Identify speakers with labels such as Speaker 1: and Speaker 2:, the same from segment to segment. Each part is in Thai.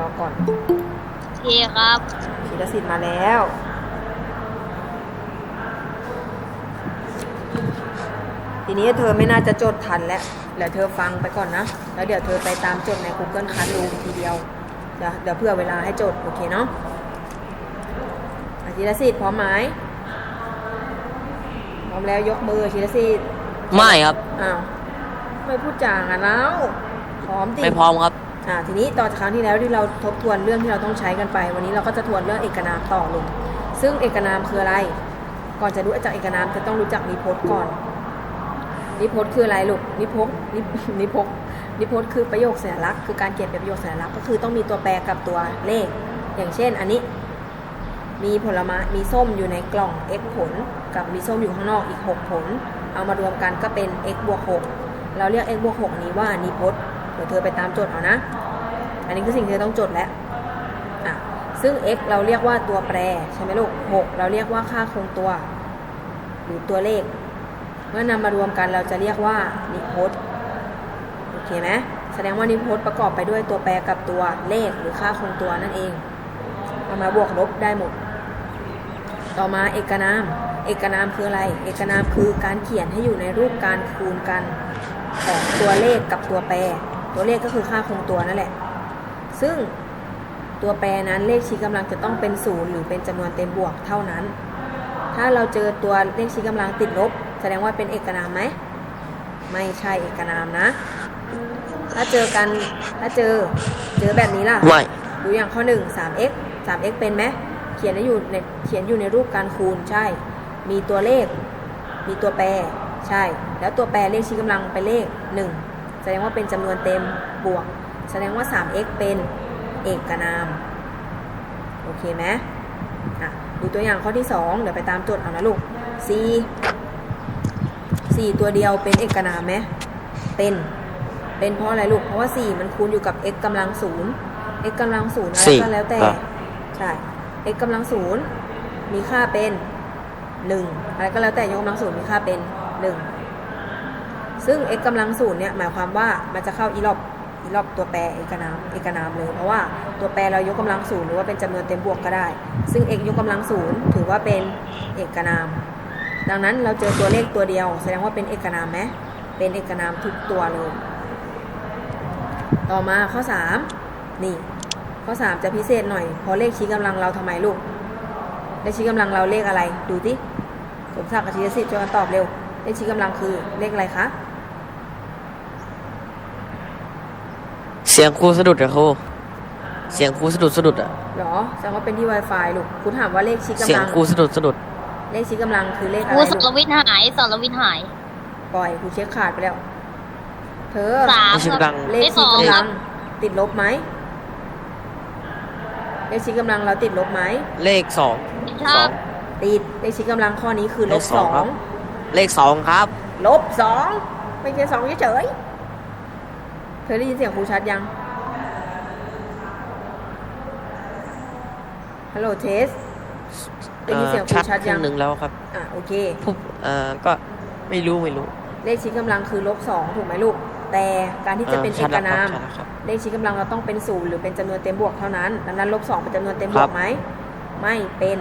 Speaker 1: จอก่อน
Speaker 2: โอเคครับ
Speaker 1: ธีรสิทธิ์มาแล้ว ทีนี้เธอไม่น่าจะจดทันแล้วเดี๋ยวเธอฟังไปก่อนนะ แล้วเดี๋ยวเธอไปตามจดใน Google Classroom ทีเดียว เดี๋ยวเดี๋ยวเพื่อเวลาให้จด โอเคเนาะอะธีรสิทธิ์พร้อมไหมพร้อมแล้วยกมือธีรสิทธิ์
Speaker 3: ไม่ครับ
Speaker 1: อ้าว ไม่พูดจางันแล้ว พร้อมดิ
Speaker 3: ไม่พร้อมครับ
Speaker 1: อ่า ทีนี้ต่อจากครั้งที่แล้วที่เราทบทวนเรื่องที่เราต้องใช้กันไป วันนี้เราก็จะทวนเรื่องเอกนามต่อลง ซึ่งเอกนามคืออะไร ก่อนจะรู้จักเอกนามจะต้องรู้จักนิพจน์ก่อน นิพจน์คืออะไรลูกนิพจน์นิพจน์นิพจน์คือประโยคสัญลักษณ์คือการเขียนเป็นประโยคสัญลักษณ์ก็คือต้องมีตัวแปรกับตัวเลข อย่างเช่น อันนี้มีผลไม้มีส้มอยู่ในกล่อง x ผล กับมีส้มอยู่ข้างนอกอีก 6 ผล เอามารวมกันก็เป็น x บวก6เราเรียก x บวก6นี้ว่านิพจน์ ดี๋ยวเธอไปตามโจทย์เอานะ อันนี้คือสิ่งที่เธอต้องจดแล้วอะซึ่ง x เราเรียกว่าตัวแปรใช่ไหมลูก 6 เราเรียกว่าค่าคงตัว หรือตัวเลข เมื่อนำมารวมกันเราจะเรียกว่านิพจน์โอเคไหมแสดงว่านิพจน์ประกอบไปด้วยตัวแปรกับตัวเลขหรือค่าคงตัวนั่นเองเอามาบวกลบได้หมด ต่อมาเอกนาม เอกนามคืออะไร เอกนามคือการเขียนให้อยู่ในรูปการคูณกันของตัวเลขกับตัวแปร ตัวเลขก็คือค่าคงตัวนั่นแหละ ซึ่งตัวแปรนั้นเลขชี้กำลังจะต้องเป็นศูนย์หรือเป็นจำนวนเต็มบวกเท่านั้น ถ้าเราเจอตัวเลขชี้กำลังติดลบ แสดงว่าเป็นเอกนามไหม ไม่ใช่เอกนามนะ ถ้าเจอกัน ถ้าเจอ เจอแบบนี้ล่ะ
Speaker 3: ไม่
Speaker 1: ดูอย่างข้อ1 3x 3x เป็นไหม เขียนอยู่ใน เขียนอยู่ในรูปการคูณ ใช่ มีตัวเลข มีตัวแปร ใช่ แล้วตัวแปรเลขชี้กำลังเป็นเลข1 แสดงว่าเป็นจำนวนเต็มบวก แสดงว่า 3x เป็นเอกนาม โอเคไหมอะดูตัวอย่างข้อที่ 2 เดี๋ยวไปตามโจทย์เอานะลูก c 4 ตัวเดียวเป็นเอกนามไหมเป็น เป็นเพราะอะไรลูก เพราะว่า 4 มันคูณอยู่กับ x กำลังศูนย์ x กำลังศูนย์อะไร
Speaker 3: สี่
Speaker 1: ก็แล้วแต่
Speaker 3: ครับ
Speaker 1: ใช่ x กำลังศูนย์มีค่าเป็นหนึ่งอะไรก็แล้วแต่ยกกำลังศูนย์มีค่าเป็นหนึ่ง ซึ่ง x กำลังศูนย์เนี่ยหมายความว่ามันจะเข้าอีลอบอีลอบตัวแปรเอกนามเอกนามเลยเพราะว่าตัวแปรเรายกกำลังศูนย์หรือว่าเป็นจำนวนเต็มบวกก็ได้ ซึ่ง x ยกกำลังศูนย์ถือว่าเป็นเอกนาม ดังนั้นเราเจอตัวเลขตัวเดียว แสดงว่าเป็นเอกนามไหมเป็นเอกนามทุกตัวเลย ต่อมาข้อ 3 นี่ ข้อ 3 จะพิเศษหน่อยเพราะเลขชี้กำลังเราทำไมลูกเลขชี้กำลังเราเลขอะไรดูที่สมศักดิ์กับธีรศิษย์ช่วยกันตอบเร็วเลขชี้กำลังคือเลขอะไรคะ
Speaker 3: เสียงครูสะดุดอะครูเสียงครูสะดุดสะดุดอะ
Speaker 1: หรอแสดงว่าเป็นที่ Wi-Fi ลูกครูถามว่าเลขชี้
Speaker 3: เสีย
Speaker 1: กำ
Speaker 3: ง
Speaker 1: ลัง
Speaker 3: ครูสะดุดสะดุด
Speaker 1: เลขชี้กำลังคือเลข
Speaker 2: ค
Speaker 1: อะ
Speaker 2: รู
Speaker 1: ไร
Speaker 2: ส
Speaker 1: ลู
Speaker 2: ร
Speaker 1: ก
Speaker 2: วิทย์หายสรวิทย์หาย
Speaker 1: ปล่อยครูเช็คขาดไปแล้ว เธอ
Speaker 2: สาม
Speaker 3: เลขชี้
Speaker 2: ค
Speaker 3: กำลั
Speaker 2: รับ
Speaker 3: ง
Speaker 1: เลข
Speaker 2: เลขส
Speaker 1: ชี้
Speaker 2: อง
Speaker 1: กำ
Speaker 2: ค
Speaker 1: ลั
Speaker 2: รั
Speaker 1: ง
Speaker 2: บ
Speaker 1: ติดลบไหม เลขชี้กำลังเราติดลบไหม
Speaker 3: เลขสอง
Speaker 2: ค
Speaker 3: ส
Speaker 2: รั
Speaker 3: อบ ง
Speaker 1: ติด เลขชี้กำลังข้อนี้คือลบ
Speaker 3: เลข
Speaker 1: ส
Speaker 3: ส
Speaker 1: อ
Speaker 3: องครับ
Speaker 1: ง
Speaker 3: เลขสองครับ
Speaker 1: ลบสองไม่ใช่สองเฉยๆเธอได้ยินเสียงครูชัดยัง ฮัลโหลเทสได้ยินเสียงครู
Speaker 3: ชัด
Speaker 1: ชัด
Speaker 3: ครึ่
Speaker 1: ยัง
Speaker 3: งหนึ่งแล้วครับ
Speaker 1: อะโอเค
Speaker 3: ผู้เอ่อก็ไม่รู้ไม่รู้
Speaker 1: เลขชี้กำลังคือลบสองถูกไหมลูก แต่การที่จะเป็น
Speaker 3: เอ
Speaker 1: เอ
Speaker 3: อชัด
Speaker 1: ก
Speaker 3: แล้วครับ
Speaker 1: นาม
Speaker 3: ชัดแล้วครับ
Speaker 1: เลขชี้กำลังเราต้องเป็นศูนย์หรือเป็นจำนวนเต็มบวกเท่านั้น ดังนั้นลบสองเป็นจำนวนเต็มบ
Speaker 3: ครั
Speaker 1: ว
Speaker 3: บ
Speaker 1: กไหม ไม่เป็น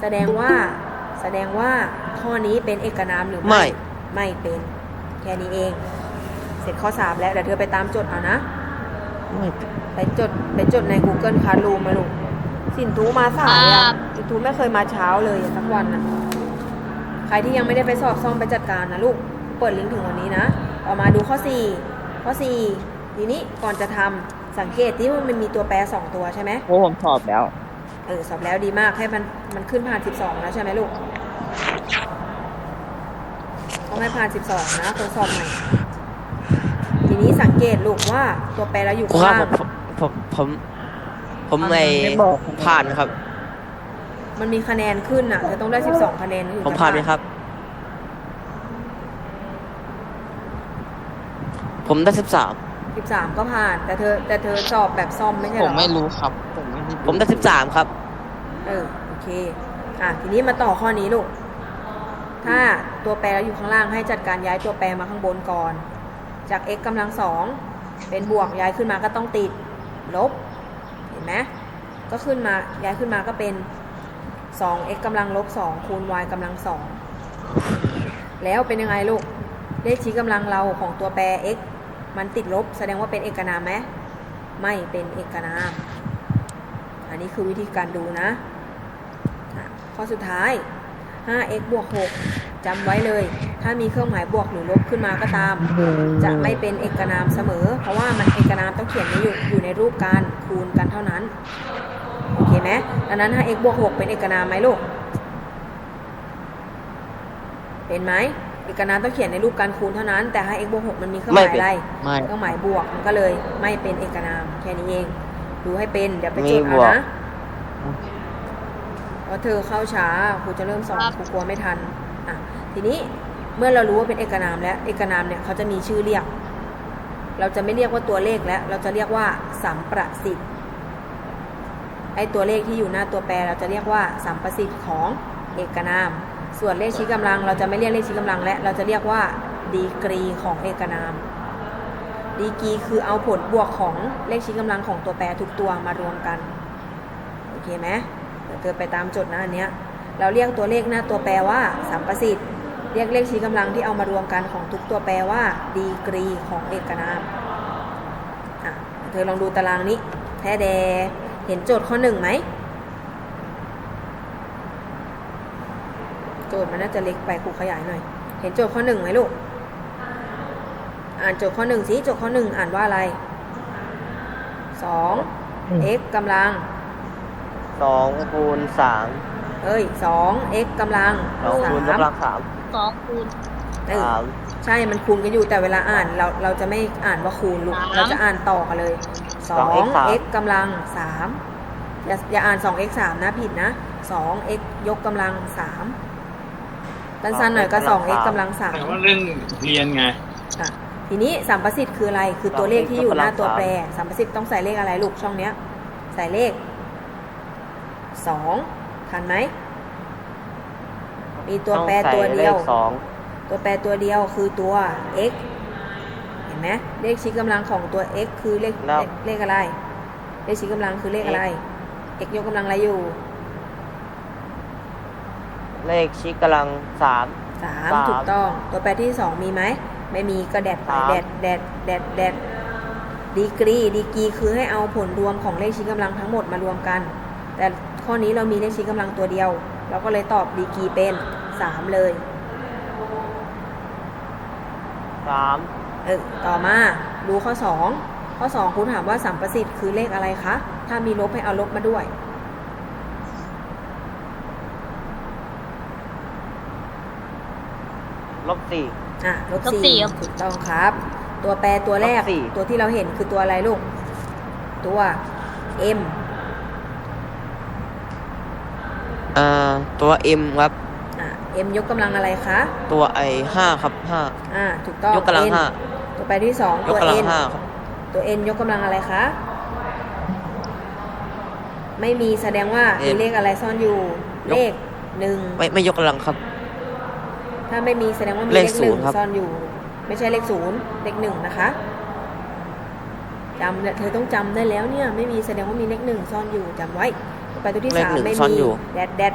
Speaker 1: แสดงว่า แสดงว่าข้อนี้เป็นเอกนามหรือ
Speaker 3: ไม่
Speaker 1: ไม่เป็น แค่นี้เองเสร็จข้อสามแล้วเดี๋ยวเธอไปตามโจทย์เอานะ
Speaker 3: ไม่
Speaker 1: ไปจดไปจดใน Google Classroom มาลูกสินทูมาสาย
Speaker 2: ครั
Speaker 1: อะ
Speaker 2: บ
Speaker 1: สินทูไม่เคยมาเช้าเลยอะสักวันอะ ใครที่ยังไม่ได้ไปสอบซ่อมไปจัดการนะลูก เปิดลิงก์ถึงวันนี้นะต่อมาดูข้อ4ข้อ4ทีนี้ก่อนจะทำสังเกตที่ว่ามันมีตัวแปร2ตัวใช่ไหม
Speaker 4: โอ้ผมสอบแล้ว
Speaker 1: เออสอบแล้วดีมากให้มันมันขึ้นผ่าน12แล้วใช่ไหมลูกต้องให้ผ่าน12นะตัวสอบใหม่ที นี้สังเกตลูกว่าตัวแปรเราอยู่
Speaker 3: ครู
Speaker 1: ข้าง
Speaker 3: ครับ
Speaker 1: ล่าง
Speaker 3: ผมผมผมผม
Speaker 1: อะ
Speaker 3: ใน
Speaker 4: ไม่บอก
Speaker 3: ผ่านครับ
Speaker 1: มันมีคะแนนขึ้นอะเธอต้องได้ 12 คะแนนถึง
Speaker 3: ผม
Speaker 1: จะ
Speaker 3: ผ่านไหมครับ ผมได้สิบสาม
Speaker 1: 13 ก็ผ่าน แต่เธอแต่เธอสอบแบบซ่อมไม่ใช่
Speaker 4: ผ
Speaker 1: เหร
Speaker 4: ม
Speaker 1: อ
Speaker 4: ไม่รู้ครับ ผมไม่รู้
Speaker 3: ผมได้สิบสามครับ
Speaker 1: เออโอเคอะทีนี้มาต่อข้อนี้ลูก ถ้าตัวแปรเราอยู่ข้างล่างให้จัดการย้ายตัวแปรมาข้างบนก่อน จาก x กำลังสองเป็นบวกย้ายขึ้นมาก็ต้องติดลบ เห็นไหมก็ขึ้นมาย้ายขึ้นมาก็เป็น 2x กำลังลบ 2 คูณ y กำลัง 2 แล้วเป็นยังไงลูก เลขชี้กำลังเราของตัวแปร x มันติดลบ แสดงว่าเป็นเอกนามไหมไม่เป็นเอกนาม อันนี้คือวิธีการดูนะอะข้อสุดท้าย 5x บวก 6จำไว้เลย ถ้ามีเครื่องหมายบวกหรือลบขึ้นมาก็ตาม จะไม่เป็นเอกนามเสมอ เพราะว่ามันเอกนามต้องเขียนอยู่อยู่ในรูปการคูณกันเท่านั้นโอเคไหมดังนั้น 5x บวก 6 เป็นเอกนามไหมลูกเป็นไหมเอกนามต้องเขียนในรูปการคูณเท่านั้น แต่ 5x บวก 6 มันมีเครื่องห
Speaker 3: ไม่
Speaker 1: มาย
Speaker 3: เป็น
Speaker 1: อะไร
Speaker 3: ไม่
Speaker 1: เครื่องหมายบวกมันก็เลยไม่เป็นเอกนามแค่นี้เองดูให้เป็นเดี๋ยวไปจด
Speaker 3: มี
Speaker 1: เอา
Speaker 3: บวก
Speaker 1: นะเพราะเธอเข้าช้าครูจะเริ่มสอน
Speaker 2: ครับ
Speaker 1: ครูกลัวไม่ทันอะทีนี้ เมื่อเรารู้ว่าเป็นเอกนามแล้วเอกนามเนี่ยเขาจะมีชื่อเรียก เราจะไม่เรียกว่าตัวเลขแล้ว เราจะเรียกว่าสัมประสิทธิ์ไอตัวเลขที่อยู่หน้าตัวแปรเราจะเรียกว่าสัมประสิทธิ์ของเอกนาม ส่วนเลขชี้กำลัง เราจะไม่เรียกเลขชี้กำลัง และเราจะเรียกว่าดีกรีของเอกนาม ดีกรีคือเอาผลบวกของเลขชี้กำลังของตัวแปรทุกตัวมารวมกันโอเคไหมเดี๋ยวเธอไปตามจดนะอันเนี้ยเราเรียกตัวเลขหน้าตัวแปรว่าสัมประสิทธิ์ เรียกเลขชี้กำลังที่เอามารวมกันของทุกตัวแปรว่าดีกรีของเอกนามอะเธอลองดูตารางนี้แท้แดเห็นโจทย์ข้อหนึ่งไหมโจทย์มันน่าจะเล็กไปครูขยายหน่อย เห็นโจทย์ข้อหนึ่งไหมลูก อ่านโจทย์ข้อหนึ่งสิโจทย์ข้อหนึ่งอ่านว่าอะไรสอง x กำลัง
Speaker 3: สองคูณสาม
Speaker 1: เอ้ยสอง x กำลัง
Speaker 3: สองคูณย
Speaker 1: สากม
Speaker 3: กำลังสาม
Speaker 2: สองคูณ
Speaker 1: เออ
Speaker 3: สาม
Speaker 1: ใช่ มันคูณกันอยู่แต่เวลาอ่านเราเราจะไม่อ่านว่าคูณลูก
Speaker 2: สาม
Speaker 1: เราจะอ่านต่อกันเลยสอง x กำลังสามอย่าอย่าอ่านสอง x สามนะผิดนะสอง x ยกกำลังสามสั้นๆหน่อยก็สอง x กำลังสาม
Speaker 5: แต่ว่าเรื่องเรียนไง
Speaker 1: อะทีนี้สัมประสิทธิ์คืออะไร คือตัวเลขที่อยู่หน้าตัวแปร สัมประสิทธิ์ต้องใส่เลขอะไรลูกช่องเนี้ย ใส่เลขสองทันไหม มีตัวแปร
Speaker 3: องใส่
Speaker 1: ตัวเดียว
Speaker 3: ลขสอง
Speaker 1: ตัวแปรตัวเดียวคือตัว x เห็นไหมเลขชี้กำลังของตัว x คือเลข
Speaker 3: แล้ว
Speaker 1: เลขเลขอะไร เลขชี้กำลังคือเลขอะไร x ยกกำลังอะไรอยู่
Speaker 3: เลขชี้กำลังสาม
Speaker 1: สาม
Speaker 3: สาม
Speaker 1: ถูกต้อง ตัวแปรที่สองมีไหม ไม่มีก็แดดไป
Speaker 3: สาม
Speaker 1: แดดแดดแดดแดดดีกรีดีกรีคือให้เอาผลรวมของเลขชี้กำลังทั้งหมดมารวมกัน แต่ข้อนี้เรามีเลขชี้กำลังตัวเดียว เราก็เลยตอบดีกรีเป็นสามเลย
Speaker 3: สาม
Speaker 1: เออต่อมาดูข้อ2ข้อ2ครูถามว่าสัมประสิทธิ์คือเลขอะไรคะ ถ้ามีลบให้เอาลบมาด้วย
Speaker 3: ลบสี่
Speaker 1: อะลบ
Speaker 2: ลบ
Speaker 1: สี่
Speaker 2: สี่ครับ
Speaker 1: ถูกต้องครับ ตัวแปรตัวแรก
Speaker 3: ลบสี่
Speaker 1: ตัวที่เราเห็นคือตัวอะไรลูก ตัว m
Speaker 3: อ่าตัว M ครับ
Speaker 1: อะ m ยกกำลังอะไรคะ
Speaker 3: ตัวไอห้าครับห้า
Speaker 1: อ่า ถูกต้อง
Speaker 3: ยกกำลัง
Speaker 1: n
Speaker 3: ห้า
Speaker 1: ตัวแปรที่2
Speaker 3: ย
Speaker 1: ตั
Speaker 3: ก
Speaker 1: ว
Speaker 3: กำลัง
Speaker 1: n
Speaker 3: ห้าครับ
Speaker 1: ตัว n ยกกำลังอะไรคะ ไม่มีแสดงว่ามี
Speaker 3: N
Speaker 1: เลขอะไรซ่อนอยู่
Speaker 3: ยก
Speaker 1: เลขหนึ่ง
Speaker 3: ไม่ไม่ยกกำลังครับ
Speaker 1: ถ้าไม่มีแสดงว่ามี
Speaker 3: เล
Speaker 1: เล
Speaker 3: ข
Speaker 1: ขหนึ่ง
Speaker 3: ศูนย์ครับ
Speaker 1: ซ่อนอยู่ ไม่ใช่เลขศูนย์เลขหนึ่งนะคะจำเนี่ยเธอต้องจำได้แล้วเนี่ย ไม่มีแสดงว่ามีเลขหนึ่งซ่อนอยู่จำไว้ต่อ ไปตัวที่
Speaker 3: เลข
Speaker 1: สาม
Speaker 3: หนึ่ง
Speaker 1: ไม่
Speaker 3: ซ่อน
Speaker 1: มี
Speaker 3: อยู่
Speaker 1: แดดแดด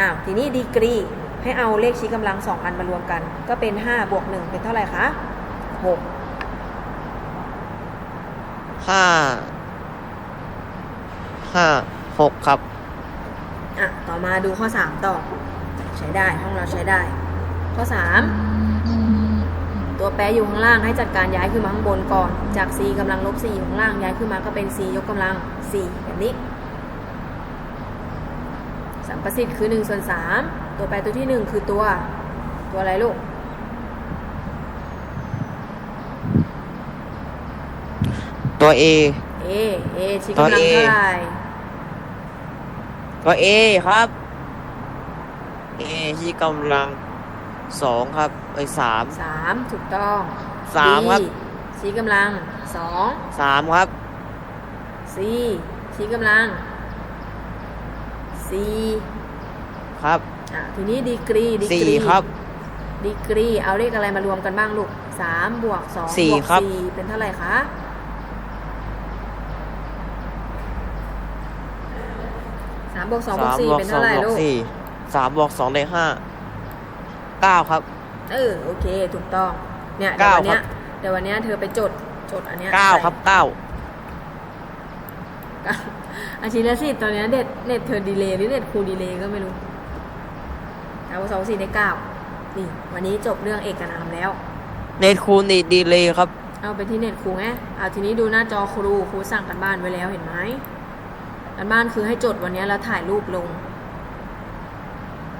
Speaker 1: อ้าวทีนี้ดีกรี ให้เอาเลขชี้กำลังสองอันมารวมกัน ก็เป็นห้าบวกหนึ่งเป็นเท่าไหร่คะหก
Speaker 3: ห้าห้าหกครับ
Speaker 1: อะต่อมาดูข้อสามต่อ ใช้ได้ห้องเราใช้ได้ ข้อสามตัวแปรอยู่ข้างล่างให้จัดการย้ายขึ้นมาข้างบนก่อน จาก c กำลังลบ4อยู่ข้างล่างย้ายขึ้นมาก็เป็น c ยกกำลัง4แบบนี้สัม ประสิทธิ์คือ1ส่วน3ตัวแปรตัวที่ 1 คือตัวตัวอะไรลูก
Speaker 3: ตัว A
Speaker 1: a a ชี้
Speaker 3: ตัว
Speaker 1: กำลัง
Speaker 3: A
Speaker 1: เท่าไหร่
Speaker 3: ตัว A ครับ A ชี้กำลังสองครับไอยสาม
Speaker 1: 3ถูกต้อง
Speaker 3: สามครับ
Speaker 1: B ชี้กำลัง2
Speaker 3: สามครับ
Speaker 1: C ชี้กำลังี
Speaker 3: ครับ
Speaker 1: ทีนี้ดีกรีดีกรี
Speaker 3: ครับ
Speaker 1: ดีกรีเอาเลขอะไรมารวมกันบ้างลูกสามบวกสองบวกสี่เป็นเท่าไหร่คะสามบวกสองบวก
Speaker 3: สี่
Speaker 1: เป็น
Speaker 3: ส
Speaker 1: เท่าไหร่ลู
Speaker 3: กสามบวกสองได้ห้าเก้าครับ
Speaker 1: เออโอเคถูกต้องเนี่ยเดี๋ยววันเนี้ยเดี๋ยววันเนี้ยเธอไปจดจดอันเนี้ย
Speaker 3: เก้า
Speaker 1: ใค
Speaker 3: รับ
Speaker 1: เก้า อาชีพละสิตอนเนี้ยเน็ตเน็ตเธอดีเลย์หรือเน็ตครูดีเลย์ก็ไม่รู้เอาสองสี่ได้เก้านี่ วันนี้จบเรื่องเอกนามแล้ว
Speaker 3: เนตคูนีดีเลยครับ
Speaker 1: เอาไปที่เน็ตครูไงเอาทีนี้ดูหน้าจอครูครูสั่งกันบ้านไว้แล้วเห็นไหมกันบ้านคือให้จดวันเนี้ยแล้วถ่ายรูปลง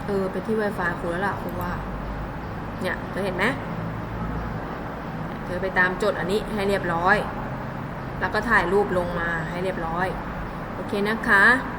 Speaker 1: เออไปที่ Wi-Fi ครูแล้วล่ะครูว่า เนี่ยเธอเห็นไหมเธอไปตามจดอันนี้ให้เรียบร้อย แล้วก็ถ่ายรูปลงมาให้เรียบร้อย โอเคนะคะ